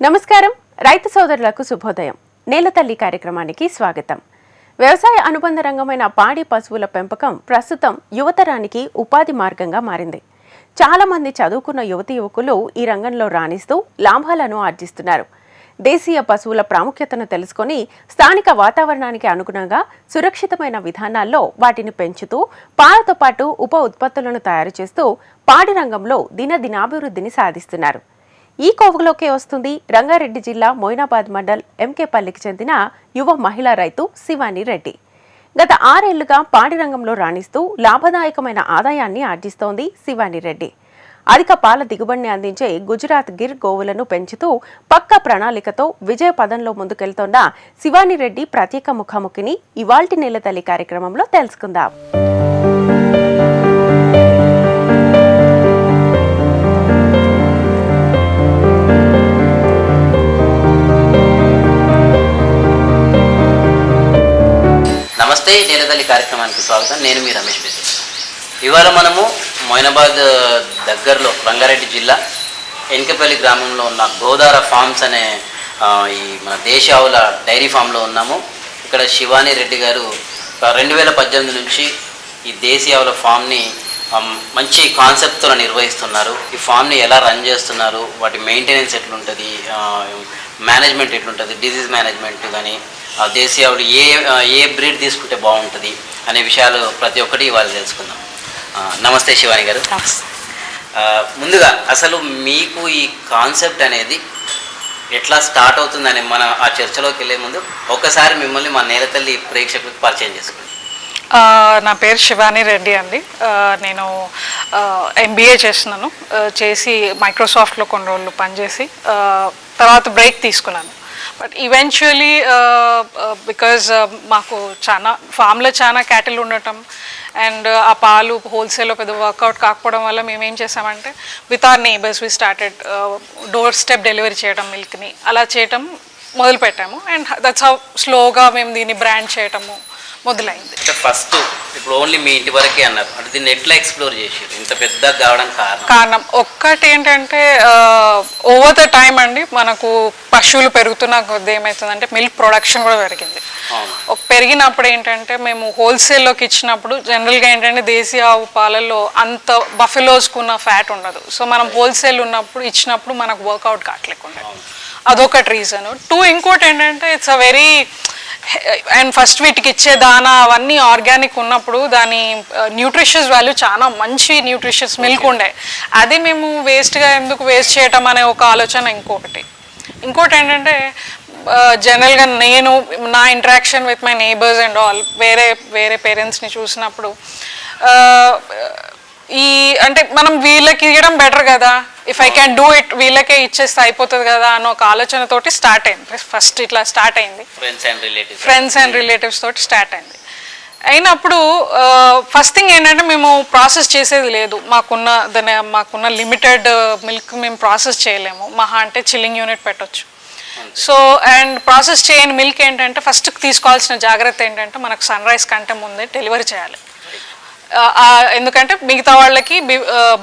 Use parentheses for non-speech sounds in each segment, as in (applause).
నమస్కారం. రైతు సోదరులకు శుభోదయం. నేలతల్లి కార్యక్రమానికి స్వాగతం. వ్యవసాయ అనుబంధ రంగమైన పాడి పశువుల పెంపకం ప్రస్తుతం యువతరానికి ఉపాధి మార్గంగా మారింది. చాలామంది చదువుకున్న యువతి యువకులు ఈ రంగంలో రాణిస్తూ లాభాలను ఆర్జిస్తున్నారు. దేశీయ పశువుల ప్రాముఖ్యతను తెలుసుకొని స్థానిక వాతావరణానికి అనుగుణంగా సురక్షితమైన విధానాల్లో వాటిని పెంచుతూ పాలతో పాటు ఉప ఉత్పత్తులను తయారు చేస్తూ పాడి రంగంలో దినదినాభివృద్ధిని సాధిస్తున్నారు. ఈ కోవలోకే వస్తుంది రంగారెడ్డి జిల్లా మొయినాబాద్ మండల్ ఎంకేపల్లికి చెందిన యువ మహిళా రైతు శివాని రెడ్డి. గత ఆరేళ్ళుగా పాడి రంగంలో రాణిస్తూ లాభదాయకమైన ఆదాయాన్ని ఆర్జిస్తోంది శివాని రెడ్డి. అధిక పాల దిగుబడిని అందించే గుజరాత్ గిర్ గోవులను పెంచుతూ పక్క ప్రణాళికతో విజయ పదంలో ముందుకెళ్తోన్న శివాని రెడ్డి ప్రత్యేక ముఖాముఖిని ఇవాల్టి నెల తల్లి కార్యక్రమంలో తెలుసుకుందాం. నమస్తే నేలతల్లి కార్యక్రమానికి స్వాగతం. నేను మీ రమేష్ బెద్ది ఇవాళ మనము మొయినాబాద్ దగ్గరలో రంగారెడ్డి జిల్లా ఎన్కపల్లి గ్రామంలో ఉన్న గోదార ఫార్మ్స్ అనే ఈ మన దేశ ఆవుల డైరీ ఫామ్లో ఉన్నాము. ఇక్కడ శివాని రెడ్డి గారు రెండు వేల పద్దెనిమిది నుంచి ఈ దేశీ ఆవుల ఫామ్ని మంచి కాన్సెప్ట్తో నిర్వహిస్తున్నారు. ఈ ఫామ్ని ఎలా రన్ చేస్తున్నారు? వాటి మెయింటెనెన్స్ ఎట్లుంటుంది? మేనేజ్మెంట్ ఎట్లుంటుంది? డిజీజ్ మేనేజ్మెంట్ కానీ ఆ దేశీ ఆవులు ఏ ఏ బ్రీడ్ తీసుకుంటే బాగుంటుంది అనే విషయాలు ప్రతి ఒక్కటి ఇవాళ తెలుసుకుందాం. నమస్తే శివాని గారు. ముందుగా అసలు మీకు ఈ కాన్సెప్ట్ అనేది ఎట్లా స్టార్ట్ అవుతుందని మన ఆ చర్చలోకి వెళ్ళే ముందు ఒకసారి మిమ్మల్ని మా నేలతల్లి ప్రేక్షకులకు పరిచయం చేసుకోండి. నా పేరు శివాని రెడ్డి అండి. నేను ఎంబీఏ చేస్తున్నాను. చేసి మైక్రోసాఫ్ట్లో కొన్ని రోజులు పనిచేసి తర్వాత బ్రేక్ తీసుకున్నాను. బట్ ఈవెన్చువలీ బికాజ్ మాకు చాలా ఫామ్లో చాలా క్యాటిల్ ఉండటం అండ్ ఆ పాలు హోల్సేల్లో పెద్ద వర్కౌట్ కాకపోవడం వల్ల మేము ఏం చేసామంటే with our neighbours we started doorstep delivery చేయడం మిల్క్ని అలా చేయటం మొదలుపెట్టాము. అండ్ దట్స్ హౌ స్లోగా మేము దీన్ని బ్రాండ్ చేయటము మొదలైంది. అంటే ఫస్ట్ ఇప్పుడు ఓన్లీ మీ ఇంటి వరకే అన్నారు. అంటే దీన్ని ఎట్లా ఎక్స్ప్లోర్ చేసారు ఇంత పెద్దగా కావడానికి కారణం. కారణం ఒక్కటి ఏంటంటే ఓవర్ ద టైం అండి మనకు పశువులు పెరుగుతున్న కొద్ది ఏమవుతుందంటే మిల్క్ ప్రొడక్షన్ కూడా పెరిగింది. పెరిగినప్పుడు ఏంటంటే మేము హోల్సేల్లోకి ఇచ్చినప్పుడు జనరల్గా ఏంటంటే దేశీయ ఆవు పాలల్లో అంత బఫెలోస్కున్న ఫ్యాట్ ఉండదు. సో మనం హోల్సేల్ ఉన్నప్పుడు ఇచ్చినప్పుడు మనకు వర్కౌట్ కావట్లేకుండా అదొకటి రీజన్ టూ ఇంకోటి ఏంటంటే it's a very and first వీటికి ఇచ్చే దానా అవన్నీ ఆర్గానిక్ ఉన్నప్పుడు దాని న్యూట్రిషియస్ వాల్యూ చాలా మంచి న్యూట్రిషియస్ మిల్క్ ఉండే. అది మేము వేస్ట్గా ఎందుకు వేస్ట్ చేయటం అనే ఒక ఆలోచన ఇంకొకటి. ఇంకోటి ఏంటంటే జనరల్గా నేను నా interaction with my neighbours and all వేరే వేరే పేరెంట్స్ని చూసినప్పుడు ఈ అంటే మనం వీళ్ళకి ఇవ్వడం బెటర్ కదా. If I can do it వీళ్ళకే ఇచ్చేస్తే అయిపోతుంది కదా అన్న ఒక ఆలోచనతోటి స్టార్ట్ అయింది. ఫస్ట్ ఇట్లా స్టార్ట్ అయింది. Friends and relatives friends and relatives తోటి స్టార్ట్ అయింది. అయినప్పుడు ఫస్ట్ థింగ్ ఏంటంటే మేము ప్రాసెస్ చేసేది లేదు. మాకున్న దాని మాకున్న లిమిటెడ్ మిల్క్ మేము ప్రాసెస్ చేయలేము. మహా అంటే చిల్లింగ్ యూనిట్ పెట్టొచ్చు. సో అండ్ ప్రాసెస్ చేయని మిల్క్ ఏంటంటే ఫస్ట్ తీసుకోవాల్సిన జాగ్రత్త ఏంటంటే మనకు సన్ రైజ్ కంటే ముందే డెలివరీ చేయాలి. ఎందుకంటే మిగతా వాళ్ళకి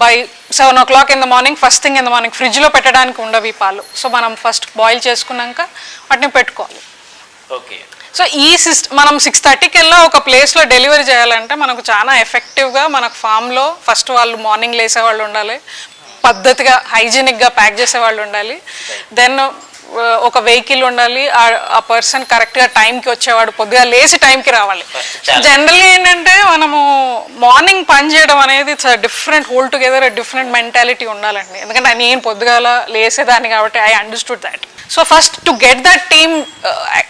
by seven o'clock in the morning first thing in the morning ఫ్రిడ్జ్లో పెట్టడానికి ఉండవు ఈ పాలు. సో మనం ఫస్ట్ బాయిల్ చేసుకున్నాక వాటిని పెట్టుకోవాలి. ఓకే. సో ఈ సిస్ట్ మనం సిక్స్ థర్టీకి వెళ్ళి ఒక ప్లేస్లో డెలివరీ చేయాలంటే మనకు చాలా ఎఫెక్టివ్గా మనకు ఫామ్లో ఫస్ట్ వాళ్ళు మార్నింగ్ లేసే వాళ్ళు ఉండాలి. పద్ధతిగా హైజీనిక్గా ప్యాక్ చేసే వాళ్ళు ఉండాలి. దెన్ ఒక వెహికల్ ఉండాలి ఆ- పర్సన్ కరెక్ట్గా టైంకి వచ్చేవాడు పొద్దుగా లేచి టైంకి రావాలి. చాలా. జనరల్లీ ఏంటంటే మనము మార్నింగ్ పని చేయడం అనేది it's different whole together different mentality ఉండాలండి. ఎందుకంటే నేను పొద్దుగాల లేసేదాన్ని కాబట్టి I understood that so first to get that team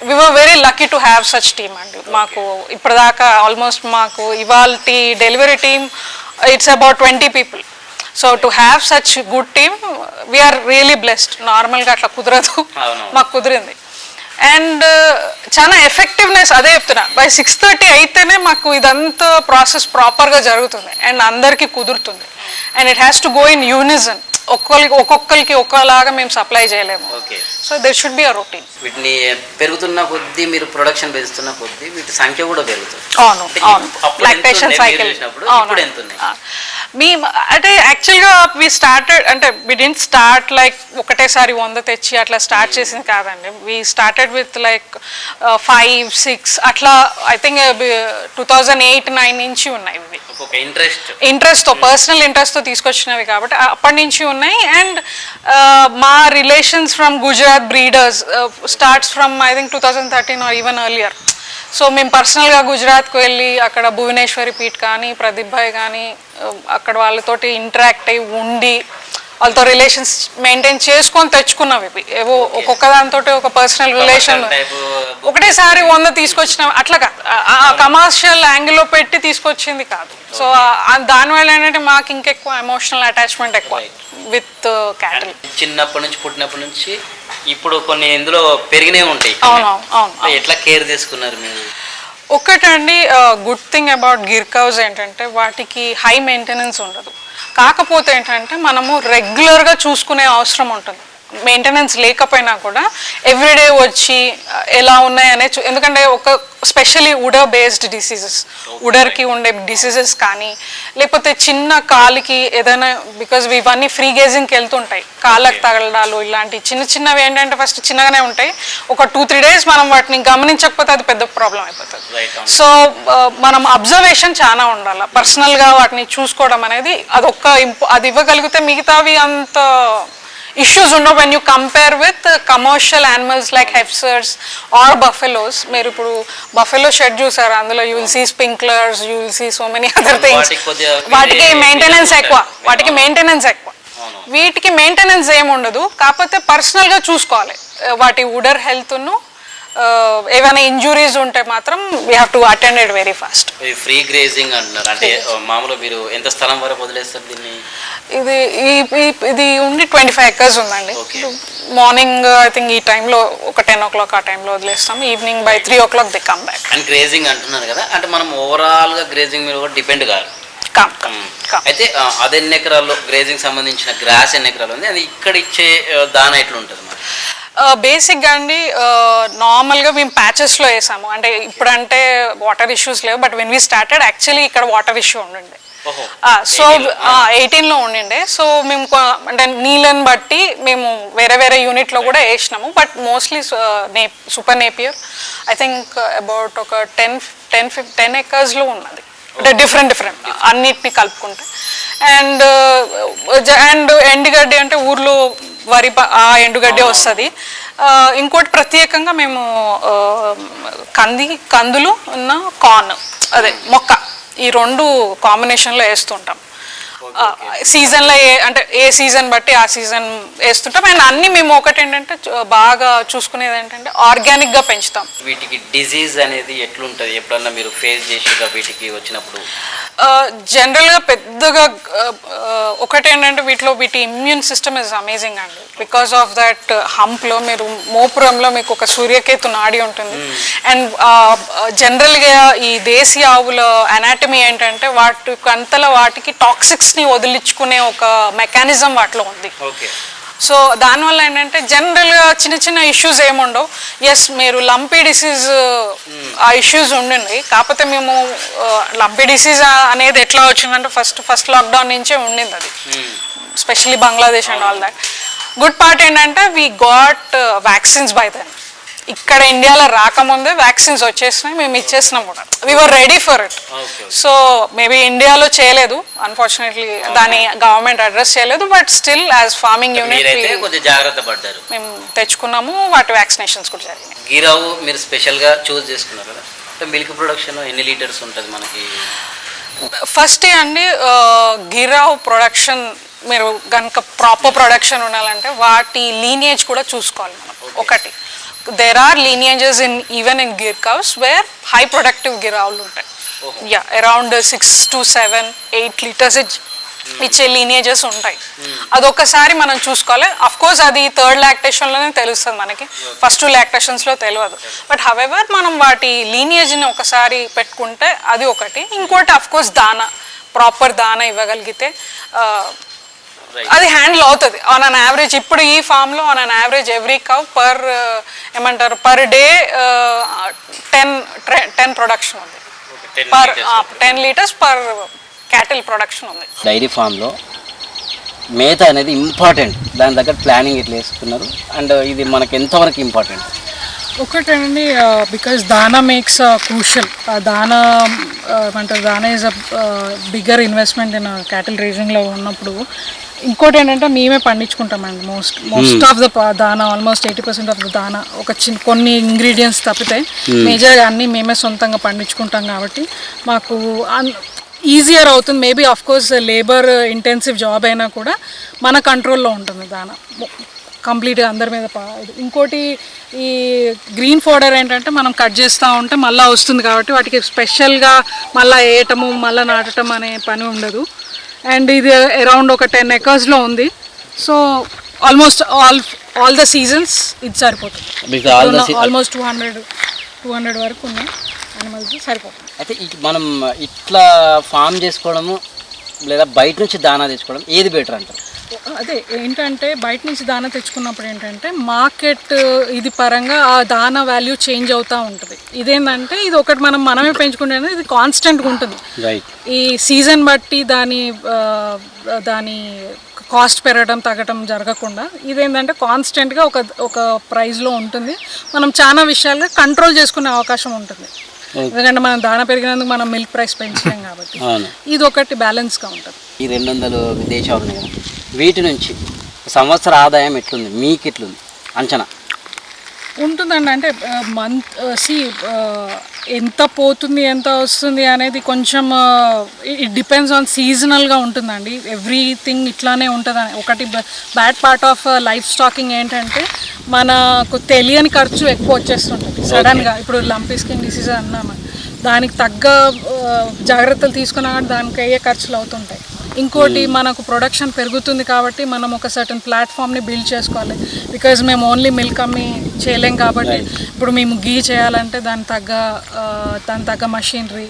we were very lucky to have such team అండి. మాకు ఇప్పటిదాకా ఆల్మోస్ట్ మాకు ఇవాళ delivery team it's about twenty people so to have such good team we are really blessed నార్మల్గా అట్లా కుదరదు. మాకు కుదిరింది. అండ్ చాలా ఎఫెక్టివ్నెస్ అదే చెప్తున్నా. బై సిక్స్ థర్టీ అయితేనే మాకు ఇదంతా ప్రాసెస్ ప్రాపర్గా జరుగుతుంది. అండ్ అందరికీ కుదురుతుంది. And it has to go in unison ఒక్కొక్కరికి ఒక్కొక్కరికి ఒక్కలాగా మేము సప్లై చేయలేము. Okay so there should be a routine వీటిని పెరుగుతున్న కొద్దీ మీరు ప్రొడక్షన్ పెంచుతున్న కొద్దీ వీటి సంఖ్య కూడా పెరుగుతుంది. అవును అవును. సైకిల్? అవును. మీ అంటే యాక్చువల్గా వి స్టార్టెడ్ అంటే వి డింట్ స్టార్ట్ లైక్ ఒకటేసారి వంద తెచ్చి అట్లా స్టార్ట్ చేసింది కాదండి. We started with like five six అట్లా I think two thousand eight nine నుంచి ఉన్నాయి ఇవి. ఇంట్రెస్ట్ ఇంట్రెస్ట్తో పర్సనల్ ఇంట్రెస్ట్తో తీసుకొచ్చినవి కాబట్టి అప్పటి నుంచి ఉన్నాయి. అండ్ మా relations from Gujarat breeders starts from I think two thousand thirteen or even earlier so మేము పర్సనల్గా గుజరాత్కి వెళ్ళి అక్కడ భువనేశ్వరి పీఠ్ కానీ ప్రదీప్ భాయ్ కానీ uh, అక్కడ వాళ్ళతోటి ఇంటరాక్ట్ అయ్యి ఉండి వాళ్ళతో రిలేషన్స్ మెయింటైన్ చేసుకొని తెచ్చుకున్నవి ఇవి. ఏవో ఒక్కొక్క దాంతో ఒక పర్సనల్ రిలేషన్ ఒకటేసారి వంద తీసుకొచ్చిన. అట్లా కాదు. ఆ కమర్షియల్ యాంగిల్లో పెట్టి తీసుకొచ్చింది కాదు. సో దానివల్ల ఏంటంటే మాకు ఇంకెక్కువ ఎమోషనల్ అటాచ్మెంట్ ఎక్కువ విత్ క్యాటిల్ చిన్నప్పటి నుంచి పుట్టినప్పటి నుంచి ఇప్పుడు కొన్ని ఇందులో పెరిగినే ఉంటాయి అవును అవును అవును ఎట్లా కేర్ తీసుకున్నారు మీరు? ఒకటండి good thing about Gir cows ఏంటంటే వాటికి హై మెయింటెనెన్స్ ఉండదు. కాకపోతే ఏంటంటే మనము రెగ్యులర్గా చూసుకునే అవసరం ఉంటుంది. మెయింటెనెన్స్ లేకపోయినా కూడా ఎవ్రీడే వచ్చి ఎలా ఉన్నాయనే చూ ఎందుకంటే ఒక స్పెషలీ ఉడర్ బేస్డ్ డిసీజెస్ ఉడర్కి ఉండే డిసీజెస్ కానీ లేకపోతే చిన్న కాలికి ఏదైనా బికాజ్ ఇవన్నీ ఫ్రీ గేజింగ్కి వెళ్తుంటాయి. కాళ్ళకి తగలడాలు ఇలాంటి చిన్న చిన్నవి ఏంటంటే ఫస్ట్ చిన్నగానే ఉంటాయి. ఒక టూ త్రీ డేస్ మనం వాటిని గమనించకపోతే అది పెద్ద ప్రాబ్లం అయిపోతుంది. సో మనం అబ్జర్వేషన్ చాలా ఉండాలి. పర్సనల్గా వాటిని చూసుకోవడం అనేది అదొక్క ఇంప అది ఇవ్వగలిగితే మిగతావి అంత ఇష్యూస్ ఉండవు when you compare with commercial animals like heifers or buffaloes మీరు ఇప్పుడు బఫెలో షెడ్ చూసారు? అందులో you will see sprinklers you will see so many other things వాటికి మెయింటెనెన్స్. ఎక్కువ. వాటికి మెయింటెనెన్స్ ఎక్కువ. వీటికి మెయింటెనెన్స్ ఏమి ఉండదు. కాకపోతే పర్సనల్గా చూసుకోవాలి. వాటి ఉడర్ హెల్త్ను ఏమైనా ఇంజురీస్ ఉంటే మాత్రం we have to attend it very fast free grazing అంటున్నారు. అంటే మామూలుగా మీరు ఎంత స్థలం వరకు వదిలేస్తారు దీన్ని? ఇది ఇది ఉండి ట్వంటీ ఫైవ్ ఎకర్స్ ఉందండి. మార్నింగ్ ఐ థింక్ ఈ టైంలో ఒక టెన్ ఓ క్లాక్ ఆ టైంలో వదిలేస్తాం. Evening by three o'clock they come back and grazing అంటున్నారు కదా. అంటే మనం ఓవరాల్గా గ్రేజింగ్ మీద కూడా డిపెండ్ కాదు. కమ్ అయితే అది ఎన్ని ఎకరాల్లో గ్రేజింగ్ సంబంధించిన గ్రాస్ ఎన్ని ఎకరాలు ఉంది? అది ఇక్కడ ఇచ్చే ఆ, దాన ఎట్లా ఉంటుంది మరి? బేసిక్గా అండి నార్మల్గా మేము ప్యాచెస్లో వేసాము. అంటే ఇప్పుడంటే వాటర్ ఇష్యూస్ లేవు but when we started actually ఇక్కడ వాటర్ ఇష్యూ ఉండిండే సో ఎయిటీన్లో ఉండిండే సో మేము అంటే నీళ్ళని బట్టి మేము వేరే వేరే యూనిట్లో కూడా వేసినాము. బట్ మోస్ట్లీ నే super Napier I think about ఒక టెన్ టెన్ ఫిఫ్ టెన్ ఎకర్స్లో ఉన్నది. అంటే డిఫరెంట్ డిఫరెంట్ అన్నిటిని కలుపుకుంటే. అండ్ అండ్ ఎండుగడ్డి అంటే ఊర్లో వరి ఆ ఎండుగడ్డి వస్తుంది. ఇంకోటి ప్రత్యేకంగా మేము కంది కందులు ఉన్న కార్న్ అదే మొక్క ఈ రెండు కాంబినేషన్లో వేస్తుంటాం. సీజన్లో ఏ అంటే ఏ సీజన్ బట్టి ఆ సీజన్ వేస్తుంటాం. అండ్ అన్నీ మేము ఒకటి ఏంటంటే బాగా చూసుకునేది ఏంటంటే ఆర్గానిక్గా పెంచుతాం. వీటికి డిజీజ్ అనేది ఎట్లుంటుంది? ఎప్పుడన్నా మీరు ఫేస్ చేసిగా వీటికి వచ్చినప్పుడు? జనరల్గా పెద్దగా ఒకటి ఏంటంటే వీటిలో వీటి ఇమ్యూన్ సిస్టమ్ ఇస్ అమేజింగ్ అండి. బికాస్ ఆఫ్ దట్ హంప్లో మీరు మోపురంలో మీకు ఒక సూర్యకేతు నాడి ఉంటుంది. అండ్ జనరల్గా ఈ దేశీ ఆవుల అనాటమీ ఏంటంటే వాటి అంతలో వాటికి టాక్సిక్స్ని వదిలించుకునే ఒక మెకానిజం వాటిలో ఉంది. ఓకే సో దానివల్ల ఏంటంటే జనరల్గా చిన్న చిన్న ఇష్యూస్ ఏముండవు. ఎస్ మీరు లంపీ డిసీజ్ ఆ ఇష్యూస్ ఉండింది. కాకపోతే మేము లంపీ డిసీజ్ అనేది ఎట్లా వచ్చిందంటే ఫస్ట్ ఫస్ట్ లాక్డౌన్ నుంచే ఉండింది అది. Specially Bangladesh and all that good part ఏంటంటే we got vaccines by then ఇక్కడ ఇండియాలో రాకముందే వ్యాక్సిన్స్ వచ్చేసినాయి మేము ఇచ్చేసినాం కూడా. Were ready for it. So maybe ఇండియాలో చేయలేదు. అన్ఫార్చునేట్లీ దాని గవర్నమెంట్ అడ్రస్ చేయలేదు but still as farming unit జాగ్రత్త పడ్డారు. మేము తెచ్చుకున్నాము వాటి వ్యాక్సినేషన్స్ కూడా జరిగినాయి. గీరావు మీరు స్పెషల్గా చూస్ చేసుకున్నారు కదా? మిల్క్ ప్రొడక్షన్ ఎన్ని లీటర్స్ ఉంటుంది మనకి? ఫస్ట్ అండి గిరావ్ ప్రొడక్షన్ మీరు కనుక ప్రాపర్ ప్రొడక్షన్ ఉండాలంటే వాటి లీనియేజ్ కూడా చూసుకోవాలి మనం. ఒకటి. There are lineages in even in Gir cows where high productive గిరావులు ఉంటాయి. Yeah around six to seven eight litres ఇచ్చే లీనియేజెస్ ఉంటాయి. అదొకసారి మనం చూసుకోవాలి. అఫ్ కోర్స్ అది థర్డ్ లాక్టేషన్లోనే తెలుస్తుంది మనకి. ఫస్ట్ టూ లాక్టేషన్స్లో తెలియదు బట్ హవెవర్ మనం వాటి లీనియేజ్ని ఒకసారి పెట్టుకుంటే అది ఒకటి. ఇంకోటి అఫ్ కోర్స్ దానా. ప్రాపర్ దానా ఇవ్వగలిగితే Right. అది హ్యాండిల్ అవుతుంది. ఆన్ అన్ యావరేజ్ ఇప్పుడు ఈ ఫామ్లో on an average every cow per ఏమంటారు per day ten ten production ఉంది. Okay, 10 per liters. Ten litres per cattle production ఉంది. డైరీ ఫామ్లో మేత అనేది ఇంపార్టెంట్ దాని దగ్గర ప్లానింగ్ ఇట్లా వేసుకున్నారు అండ్ ఇది మనకి ఎంతవరకు ఇంపార్టెంట్ ఒకటండి బికాస్ దానా మేక్స్ క్రూషల్ దానా ఏమంటారు దానా is a bigger investment in cattle రేజింగ్లో ఉన్నప్పుడు ఇంకోటి ఏంటంటే మేమే పండించుకుంటామండి మోస్ట్ మోస్ట్ ఆఫ్ ద దానా almost eighty percent of the దానా ఒక చిన్న కొన్ని ఇంగ్రీడియంట్స్ తప్పితే మేజర్గా అన్నీ మేమే సొంతంగా పండించుకుంటాం కాబట్టి మాకు ఈజియర్ అవుతుంది. Maybe of course labour intensive job అయినా కూడా మన కంట్రోల్లో ఉంటుంది దానా. కంప్లీట్గా అందరి మీద. ఇంకోటి ఈ గ్రీన్ ఫోడర్ ఏంటంటే మనం కట్ చేస్తూ ఉంటే మళ్ళీ వస్తుంది కాబట్టి వాటికి స్పెషల్గా మళ్ళీ వేయటము మళ్ళీ నాటటం అనే పని ఉండదు. అండ్ ఇది అరౌండ్ ఒక టెన్ ఎకర్స్లో ఉంది. So almost all all the seasons ఇది సరిపోతుంది. Almost two hundred two hundred వరకు ఉన్నాయి అనిమల్స్ సరిపోతుంది. అయితే మనం ఇట్లా ఫామ్ చేసుకోవడము లేదా బయట నుంచి దానా తెచ్చుకోవడం ఏది బెటర్ అంటారు? అదే ఏంటంటే బయట నుంచి దానా తెచ్చుకున్నప్పుడు ఏంటంటే మార్కెట్ ఇది పరంగా ఆ దానా వాల్యూ చేంజ్ అవుతూ ఉంటుంది. ఇదేంటంటే ఇది ఒకటి మనం మనమే పెంచుకుంటే ఇది కాన్స్టెంట్గా ఉంటుంది. ఈ సీజన్ బట్టి దాని దాని కాస్ట్ పెరగడం తగ్గడం జరగకుండా ఇదేంటంటే కాన్స్టెంట్గా ఒక ఒక ప్రైస్లో ఉంటుంది. మనం చాలా విషయాలుగా కంట్రోల్ చేసుకునే అవకాశం ఉంటుంది. ఎందుకంటే మనం దాన పెరిగినందుకు మనం మిల్క్ ప్రైస్ పెంచలేం కాబట్టి. ఇది ఒకటి బ్యాలెన్స్గా ఉంటుంది. ఈ రెండు వందలు దేశాలు ఉన్నాయి. కదా వీటి నుంచి సంవత్సర ఆదాయం ఎట్లుంది? మీకు ఎట్లుంది? అంచనా. ఉంటుందండి. అంటే మంత్ సి ఎంత పోతుంది ఎంత వస్తుంది అనేది కొంచెం ఇట్ డిపెండ్స్ ఆన్ సీజనల్గా ఉంటుందండి. ఎవ్రీథింగ్ ఇట్లానే ఉంటుంది ఒకటి bad part of life stocking ఏంటంటే మనకు తెలియని ఖర్చు ఎక్కువ వచ్చేస్తుంటుంది. సడన్గా ఇప్పుడు లంపీ స్కిన్ డిసీజ్ అన్నాము దానికి తగ్గ జాగ్రత్తలు తీసుకున్నా కానీ దానికి అయ్యే ఖర్చులు అవుతుంటాయి. ఇంకోటి మనకు ప్రొడక్షన్ పెరుగుతుంది కాబట్టి మనం ఒక సర్టన్ ప్లాట్ఫామ్ని బిల్డ్ చేసుకోవాలి. బికాజ్ మేము ఓన్లీ మిల్క్ అమ్మి చేయలేం కాబట్టి ఇప్పుడు మేము గీ చేయాలంటే దాని తగ్గ దాని తగ్గ మషినరీ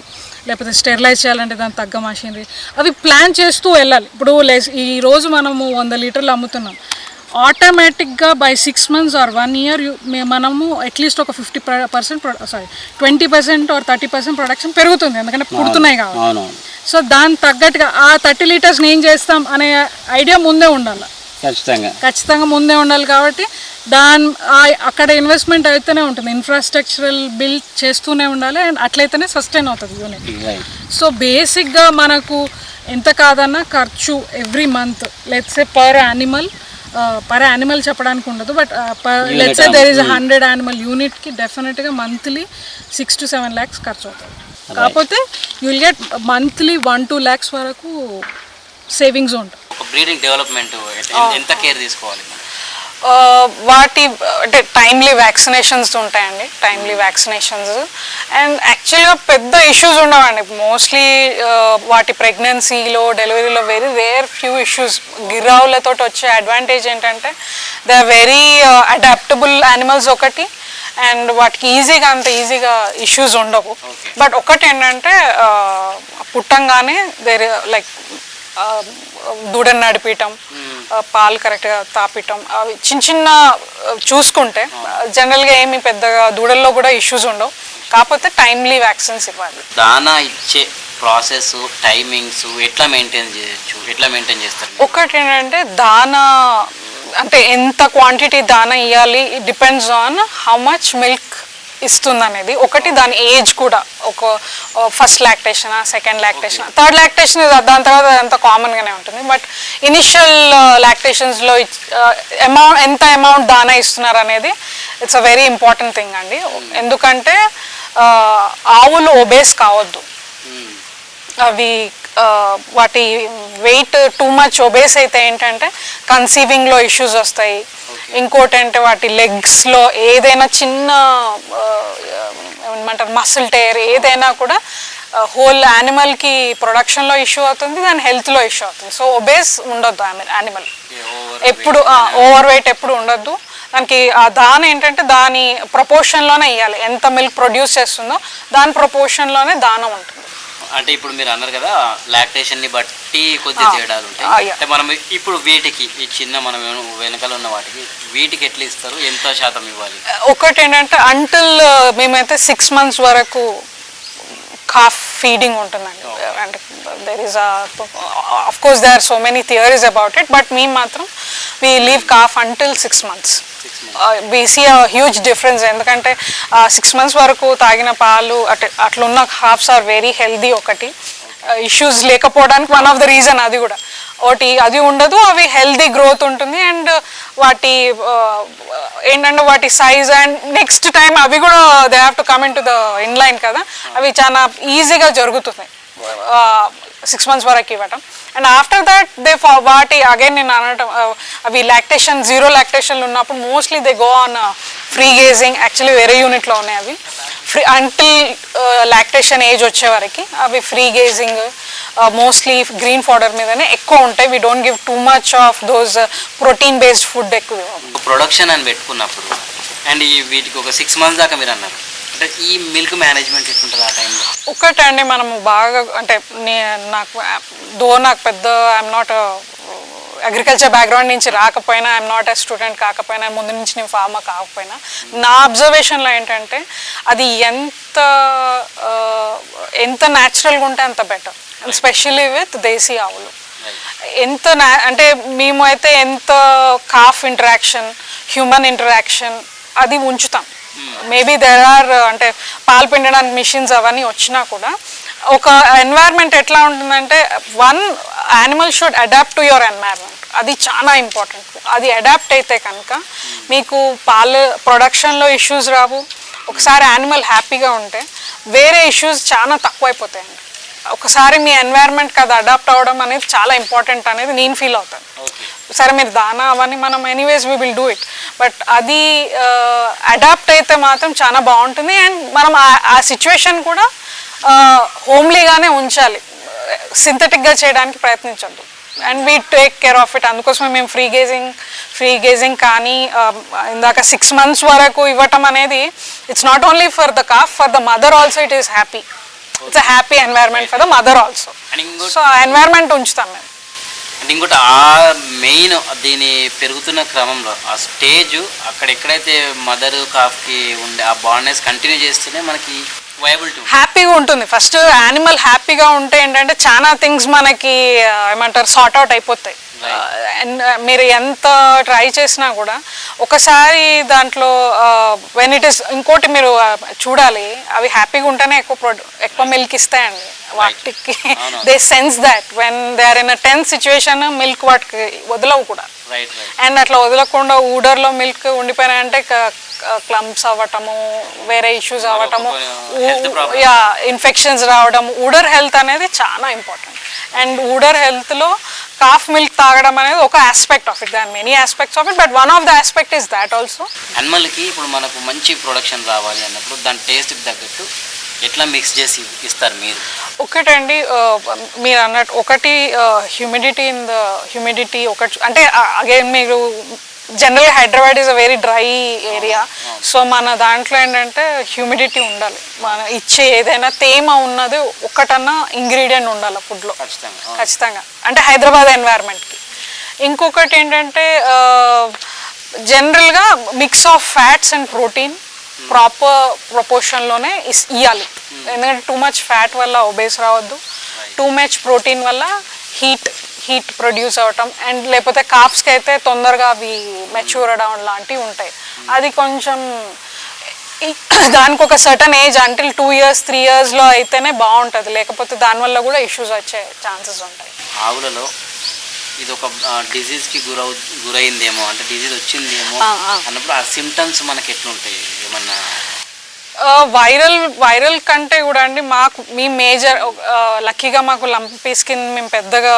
లేకపోతే స్టెరిలైజ్ చేయాలంటే దాని తగ్గ మషినరీ అవి ప్లాన్ చేస్తూ వెళ్ళాలి. ఇప్పుడు లెస్ ఈ రోజు మనము వంద లీటర్లు అమ్ముతున్నాం. ఆటోమేటిక్గా by six months or one year మనము అట్లీస్ట్ ఒక fifty percent sorry twenty percent or thirty percent production పెరుగుతుంది. ఎందుకంటే పుడుతున్నాయి కాబట్టి. సో దానికి తగ్గట్టుగా ఆ థర్టీ లీటర్స్ నేను చేస్తాం అనే ఐడియా ముందే ఉండాలి. ఖచ్చితంగా. ఖచ్చితంగా ముందే ఉండాలి కాబట్టి దాని అక్కడ ఇన్వెస్ట్మెంట్ అయితేనే ఉంటుంది. ఇన్ఫ్రాస్ట్రక్చరల్ బిల్డ్ చేస్తూనే ఉండాలి అండ్ అట్లయితేనే సస్టైన్ అవుతుంది యూనిట్ సో బేసిక్గా మనకు ఎంత కాదన్నా ఖర్చు every month let's a per animal per animal చెప్పడానికి ఉండదు but let's there is hundred animal యూనిట్కి డెఫినెట్గా monthly six to seven lakhs ఖర్చు అవుతుంది. కాకపోతే you will get monthly one two lakhs వరకు సేవింగ్స్ ఉంటాయి బ్రీడింగ్ డెవలప్మెంట్ ఎంత కేర్ తీసుకోవాలి? వాటి అంటే టైమ్లీ వ్యాక్సినేషన్స్ ఉంటాయండి. టైమ్లీ వ్యాక్సినేషన్స్ అండ్ యాక్చువల్గా పెద్ద ఇష్యూస్ ఉండవండి. మోస్ట్లీ వాటి ప్రెగ్నెన్సీలో డెలివరీలో వెరీ రేర్ ఫ్యూ ఇష్యూస్ గిరావులతో వచ్చే అడ్వాంటేజ్ ఏంటంటే they are very adaptable animals ఒకటి. అండ్ వాటికి ఈజీగా అంత ఈజీగా ఇష్యూస్ ఉండవు. బట్ ఒకటి ఏంటంటే పుట్టంగానే దేర్ లైక్ దూడని నడిపించటం పాలు కరెక్ట్గా తాపిటం అవి చిన్న చిన్న చూసుకుంటే జనరల్గా ఏమి పెద్దగా దూడల్లో కూడా ఇష్యూస్ ఉండవు. కాకపోతే టైమ్లీ వ్యాక్సిన్స్ ఇవ్వాలి. దానా ఇచ్చే ప్రాసెస్ టైమింగ్స్ ఎట్లా మెయింటైన్ చేయొచ్చు ఎట్లా మెయింటైన్ చేస్తారు? ఒకటి ఏంటంటే దానా అంటే ఎంత క్వాంటిటీ దానా ఇవ్వాలి depends on how much milk ఇస్తుంది అనేది ఒకటి దాని ఏజ్ కూడా. ఒక first lactation second lactation third lactation దాని తర్వాత అంత కామన్గానే ఉంటుంది. బట్ ఇనిషియల్ లాక్టేషన్స్లో అమౌంట్ ఎంత అమౌంట్ దానా ఇస్తున్నారు అనేది it's a very important thing అండి. ఎందుకంటే ఆవులు ఒబేస్ కావద్దు. అవి వాటి వెయిట్ టూ మచ్ ఒబేస్ అయితే ఏంటంటే కన్సీవింగ్లో ఇష్యూస్ వస్తాయి. ఇంకోటి అంటే వాటి లెగ్స్లో ఏదైనా చిన్న ఏమంటారు మసిల్ టైర్ ఏదైనా కూడా హోల్ యానిమల్కి ప్రొడక్షన్లో ఇష్యూ అవుతుంది దాని హెల్త్లో ఇష్యూ అవుతుంది. సో ఒబేస్ ఉండొద్దు యానిమల్. ఎప్పుడు ఓవర్ వెయిట్ ఎప్పుడు ఉండొద్దు. దానికి ఆ దాన ఏంటంటే దాని ప్రపోర్షన్లోనే ఇవ్వాలి ఎంత మిల్క్ ప్రొడ్యూస్ చేస్తుందో దాని ప్రపోర్షన్లోనే దానం ఉంటుంది. అంటే ఇప్పుడు మీరు అన్నారు కదా లాక్టేషన్ని బట్టి కొద్దిగా తేడాలు ఉంటాయి. అంటే మనం ఇప్పుడు వీటికి ఈ చిన్న మనం వెనకాల ఉన్న వాటికి వీటికి ఎట్లా ఇస్తారు? ఎంత శాతం ఇవ్వాలి? ఒకటి ఏంటంటే అంటిల్ మేమైతే సిక్స్ మంత్స్ వరకు కాఫ్ ఫీడింగ్ ఉంటుందండి. అంటే there is of course they are so many theories about it but మేము మాత్రం we leave calf until six months we see a huge difference ఎందుకంటే సిక్స్ మంత్స్ వరకు తాగిన పాలు అట్ అట్లున్న హాఫ్స్ ఆర్ వెరీ హెల్దీ ఒకటి. ఇష్యూస్ లేకపోవడానికి వన్ ఆఫ్ ద రీజన్ అది కూడా. ఒకటి అది ఉండదు అవి హెల్దీ గ్రోత్ ఉంటుంది అండ్ వాటి uh, ఏంటంటే వాటి సైజ్ అండ్ నెక్స్ట్ టైం అవి కూడా they have to come in to the inline కదా అవి చాలా ఈజీగా జరుగుతున్నాయి. సిక్స్ మంత్స్ వరకు ఇవ్వటం. అండ్ ఆఫ్టర్ దట్ దే వాటి అగైన్ నేను అనటం uh, అవి లాక్టేషన్ జీరో లాక్టేషన్లు ఉన్నప్పుడు mostly they go on free grazing actually వేరే యూనిట్లో ఉన్నాయి అవి. ఫ్రీ అంటిల్ లాక్టేషన్ ఏజ్ వచ్చే వరకు అవి free grazing mostly green fodder మీదనే ఎక్కువ ఉంటాయి. We don't give too much of those protein based food ఎక్కువ. ప్రొడక్షన్ అని పెట్టుకున్నప్పుడు అండ్ వీటికి ఒక సిక్స్ మంత్స్ దాకా మీరు అన్నారు. అంటే ఈ మిల్క్ మేనేజ్మెంట్ ఎట్లుంటుంది ఆ టైంలో ఒకటండి మనము బాగా అంటే నాకు దో నాకు పెద్ద ఐఎమ్ నాట్ అగ్రికల్చర్ బ్యాక్గ్రౌండ్ నుంచి రాకపోయినా ఐఎమ్ నాట్ ఎ స్టూడెంట్ కాకపోయినా ముందు నుంచి నేను ఫార్మర్ కాకపోయినా నా అబ్జర్వేషన్లో ఏంటంటే అది ఎంత ఎంత న్యాచురల్గా ఉంటే అంత బెటర్ స్పెషల్లీ విత్ దేశీ ఆవులు. ఎంత అంటే మేము అయితే ఎంత కాఫ్ ఇంటరాక్షన్ హ్యూమన్ ఇంటరాక్షన్ అది ఉంచుతాం. మేబీ దెర్ ఆర్ అంటే పాలు పిండడానికి మిషన్స్ అవన్నీ వచ్చినా కూడా ఒక ఎన్వైర్న్మెంట్ ఎట్లా ఉంటుందంటే one animal should adapt to your environment అది చాలా ఇంపార్టెంట్ అది అడాప్ట్ అయితే కనుక మీకు పాలు ప్రొడక్షన్లో ఇష్యూస్ రావు. ఒకసారి యానిమల్ హ్యాపీగా ఉంటే వేరే ఇష్యూస్ చాలా తక్కువైపోతాయండి. ఒకసారి మీ ఎన్వైర్న్మెంట్కి అది అడాప్ట్ అవ్వడం అనేది చాలా ఇంపార్టెంట్ అనేది నేను ఫీల్ అవుతాను. సరే మీరు దానా అవన్నీ మనం anyways we will do it but అది అడాప్ట్ అయితే మాత్రం చాలా బాగుంటుంది అండ్ మనం ఆ- సిచ్యువేషన్ కూడా హోమ్లీగానే ఉంచాలి. సింథటిక్గా చేయడానికి ప్రయత్నించద్దు. And we take care of it అందుకోసమే మేము ఫ్రీ గేజింగ్ ఫ్రీ గేజింగ్ కానీ ఇందాక సిక్స్ మంత్స్ వరకు ఇవ్వటం అనేది it's not only for the calf for the mother also it is happy it's happy environment for the mother also so ఆ environment ఉంచుతాం మేము. అండ్ ఇంకోటి ఆ మెయిన్ దీని పెరుగుతున్న క్రమంలో ఆ స్టేజ్ అక్కడ ఎక్కడైతే మదర్ కాఫ్కి ఉండే ఆ బాండ్నెస్ కంటిన్యూ చేస్తేనే మనకి వయబిలిటీ హ్యాపీగా ఉంటుంది. ఫస్ట్ యానిమల్ హ్యాపీగా ఉంటే ఏంటంటే చాలా థింగ్స్ మనకి ఏమంటారు సార్ట్ అవుట్ అయిపోతాయి. మీరు ఎంత ట్రై చేసినా కూడా ఒకసారి దాంట్లో వెన్ ఇట్ ఇస్ ఇంకోటి మీరు ఆ, చూడాలి. అవి హ్యాపీగా ఉంటేనే ఎక్కువ ఎక్కువ మిల్క్ ఇస్తాయండి. వాటికి they sense that when they are in a tense situation milk వాటికి వదలవు కూడా. అండ్ అట్లా వదలకుండా ఊడర్లో మిల్క్ ఉండిపోయినాయంటే క్లమ్స్ అవ్వటము వేరే ఇష్యూస్ అవ్వటము. యా ఇన్ఫెక్షన్స్ రావడం ఊడర్ హెల్త్ అనేది చాలా ఇంపార్టెంట్ అండ్ ఊడర్ హెల్త్లో కాఫ్ మిల్క్ తాగడం అనేది ఒక ఆస్పెక్ట్ ఆఫ్ ఇట్ దాని many aspects of it but one of the aspect is that also అనిమల్కి ఇప్పుడు మనకు మంచి ప్రొడక్షన్ రావాలి అన్నప్పుడు దాని టేస్ట్కి తగ్గట్టు ఎట్లా మిక్స్ చేసి ఇస్తారు మీరు? ఒకటండి మీరు అన్నట్టు ఒకటి హ్యూమిడిటీ ఇన్ ద హ్యూమిడిటీ ఒకటి అంటే అగైన్ మీరు general Hyderabad is a very dry area so మన దాంట్లో ఏంటంటే హ్యూమిడిటీ ఉండాలి. మన ఇచ్చే ఏదైనా తేమ ఉన్నది ఒకటన్నా ఇంగ్రీడియంట్ ఉండాలి ఫుడ్లో ఖచ్చితంగా. అంటే హైదరాబాద్ ఎన్వైర్న్మెంట్కి ఇంకొకటి ఏంటంటే జనరల్గా mix of fats and protein proper ప్రపోర్షన్లోనే ఇవ్వాలి ఎందుకంటే టూ మచ్ ఫ్యాట్ వల్ల ఒబేస్ రావద్దు. టూ మచ్ ప్రోటీన్ వల్ల హీట్ హీట్ ప్రొడ్యూస్ అవ్వటం అండ్ లేకపోతే కాప్స్కి అయితే తొందరగా అవి మెచ్యూర్ అవడం లాంటివి ఉంటాయి. అది కొంచెం (clears throat) దానికి ఒక certain age until two years three ఇయర్స్లో అయితేనే బాగుంటుంది. లేకపోతే దానివల్ల కూడా ఇష్యూస్ వచ్చే ఛాన్సెస్ ఉంటాయి. ఆవులలో ఇది ఒక డిజీజ్కి గురవు గురైందేమో అంటే డిజీజ్ వచ్చిందేమో. అన్నప్పుడు ఆ సిమ్టమ్స్ మనకి ఎట్లుంటాయి? ఏమన్నా వైరల్ వైరల్ కంటే కూడా అండి మాకు మీ మేజర్ లక్కీగా మాకు లంపీ స్కిన్ మేము పెద్దగా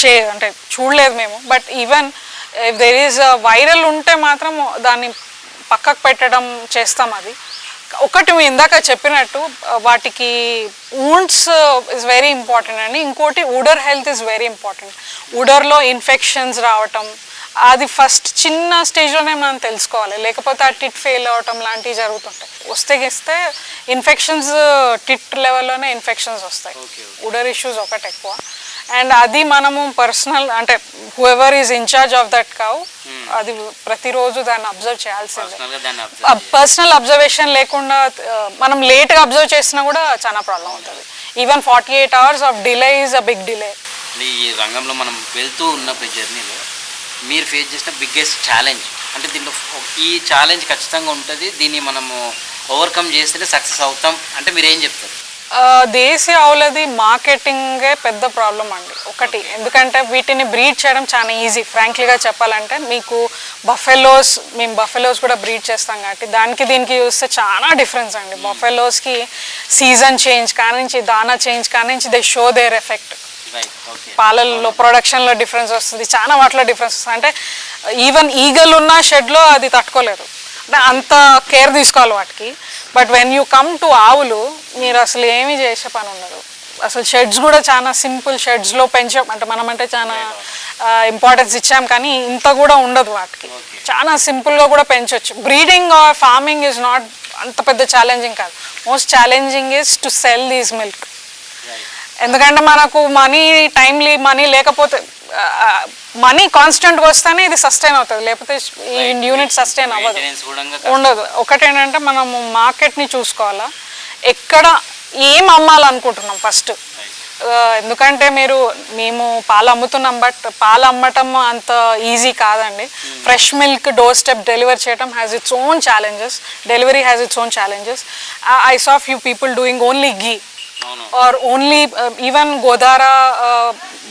చే అంటే చూడలేదు మేము. But even there is viral ఉంటే మాత్రం దాన్ని పక్కకు పెట్టడం చేస్తాం అది. ఒకటి మీ ఇందాక చెప్పినట్టు వాటికి ఊండ్స్ ఇస్ వెరీ ఇంపార్టెంట్ అండి. ఇంకోటి udder health is very important ఉడర్లో infections రావటం అది ఫస్ట్ చిన్న స్టేజ్లోనే మనం తెలుసుకోవాలి. లేకపోతే ఆ టిట్ ఫెయిల్ అవటం లాంటివి జరుగుతుంటాయి. వస్తే గెస్తే ఇన్ఫెక్షన్స్ టిట్ లెవెల్లోనే ఇన్ఫెక్షన్స్ వస్తాయి. ఉడర్ ఇష్యూస్ ఒకటి ఎక్కువ. అండ్ అది మనము పర్సనల్ అంటే whoever is in charge of that కావు అది ప్రతిరోజు దాన్ని అబ్జర్వ్ చేయాల్సిందే. పర్సనల్ అబ్జర్వేషన్ లేకుండా మనం లేట్గా అబ్జర్వ్ చేసినా కూడా చాలా ప్రాబ్లం అవుతుంది. Even forty eight hours of delay is a big delay ఈ రంగంలో మనం వెళ్తూ ఉన్నప్పుడు జర్నీలో మీరు ఫేస్ చేసిన బిగ్గెస్ట్ ఛాలెంజ్ అంటే దీంట్లో ఈ ఛాలెంజ్ ఖచ్చితంగా ఉంటుంది. దీన్ని మనము ఓవర్కమ్ చేస్తేనే సక్సెస్ అవుతాం. అంటే మీరు ఏం చెప్తారు? ఆ, దేశీ ఆవులది మార్కెటింగే పెద్ద ప్రాబ్లం అండి. ఒకటి. ఎందుకంటే వీటిని బ్రీడ్ చేయడం చాలా ఈజీ ఫ్రాంక్లీగా చెప్పాలంటే మీకు బఫెలోస్ మేము బఫెలోస్ కూడా బ్రీడ్ చేస్తాం కాబట్టి దానికి దీనికి చూస్తే చాలా డిఫరెన్స్ అండి. బఫెలోస్కి సీజన్ చేంజ్ కానించి దానా చేంజ్ కానించి దే షో దేర్ ఎఫెక్ట్ పాలల్లో ప్రొడక్షన్లో డిఫరెన్స్ వస్తుంది చాలా వాటిలో డిఫరెన్స్ వస్తుంది. అంటే ఈవెన్ ఈగల్ ఉన్న షెడ్లో అది తట్టుకోలేదు. అంటే అంత కేర్ తీసుకోవాలి వాటికి. But when you come to ఆవులు మీరు అసలు ఏమీ చేసే పని ఉండదు. అసలు షెడ్స్ కూడా చాలా సింపుల్ షెడ్స్లో పెంచాం. అంటే మనం అంటే చాలా ఇంపార్టెన్స్ ఇచ్చాం. కానీ ఇంత కూడా ఉండదు వాటికి. చాలా సింపుల్గా కూడా పెంచవచ్చు breeding or farming is not అంత పెద్ద ఛాలెంజింగ్ కాదు. Most challenging is to sell these milk ఎందుకంటే మనకు మనీ టైమ్లీ మనీ లేకపోతే మనీ కాన్స్టెంట్గా వస్తేనే ఇది సస్టైన్ అవుతుంది. లేకపోతే ఈ యూనిట్ సస్టైన్ అవ్వదు. ఉండదు. ఒకటేంటంటే మనము మార్కెట్ని చూసుకోవాలా. ఎక్కడ ఏం అమ్మాలనుకుంటున్నాం ఫస్ట్ ఎందుకంటే మీరు మేము పాలు అమ్ముతున్నాం బట్ పాలు అమ్మటం అంత ఈజీ కాదండి. Fresh milk door step deliver చేయడం has its own challenges delivery has its own challenges I saw few people doing only ghee అవును ఆర్ ఓన్లీ ఈవెన్ గోదార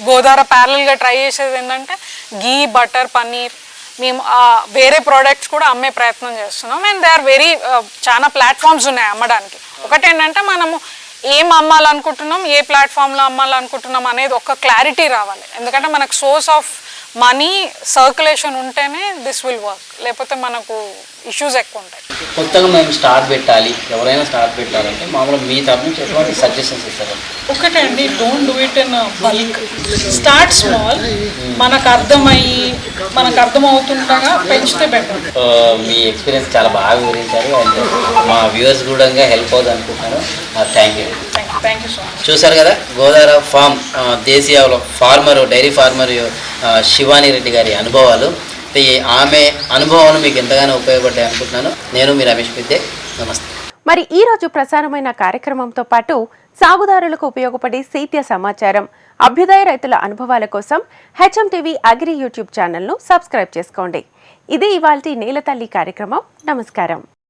గోదార ప్యారల్గా ట్రై చేసేది ఏంటంటే గీ బటర్ పన్నీర్ మేము వేరే ప్రోడక్ట్స్ కూడా అమ్మే ప్రయత్నం చేస్తున్నాం. అండ్ దే ఆర్ వెరీ చాలా ప్లాట్ఫామ్స్ ఉన్నాయి అమ్మడానికి. ఒకటి ఏంటంటే మనము ఏం అమ్మాలనుకుంటున్నాం ఏ ప్లాట్ఫామ్లో అమ్మాలనుకుంటున్నాం అనేది ఒక క్లారిటీ రావాలి. ఎందుకంటే మనకు సోర్స్ ఆఫ్ మనీ సర్క్యులేషన్ ఉంటేనే దిస్ విల్ వర్క్ లేకపోతే మనకు ఇష్యూస్ ఎక్కువ ఉంటాయి. కొత్తగా మేము స్టార్ట్ పెట్టాలి. ఎవరైనా స్టార్ట్ పెట్టాలంటే మామూలుగా మీ తరఫు నుంచి ఎటువంటి సజెషన్స్ ఇస్తారు? ఒకటండి don't do it in bulk start small మనకు అర్థమయ్యి మనకు అర్థమవుతుండగా పెంచితే బెటర్ మీ ఎక్స్పీరియన్స్ చాలా బాగా వివరించారు. అండ్ మా వ్యూవర్స్ కూడా హెల్ప్ అవుతుంది అనుకుంటున్నాను. థ్యాంక్ యూ చూశారు కదా? గోదావరి ఫామ్ ఆ, దేశీయావుల farmer dairy farmer Shivani Reddy గారి అనుభవాలు. ఆమె అనుభవాలు మీకు ఎంతగానో ఉపయోగపడ్డాయి అనుకుంటున్నాను. నేను మీ రమేష్ పెద్దే. నమస్తే. మరి ఈ రోజు ప్రసారమైన కార్యక్రమంతో పాటు సాగుదారులకు ఉపయోగపడే సేద్య సమాచారం అభ్యుదయ రైతుల అనుభవాల కోసం హెచ్ఎం టీవీ అగ్రి యూట్యూబ్ ఛానల్ను సబ్స్క్రైబ్ చేసుకోండి. ఇది ఇవాల్టి నేలతల్లి కార్యక్రమం. నమస్కారం.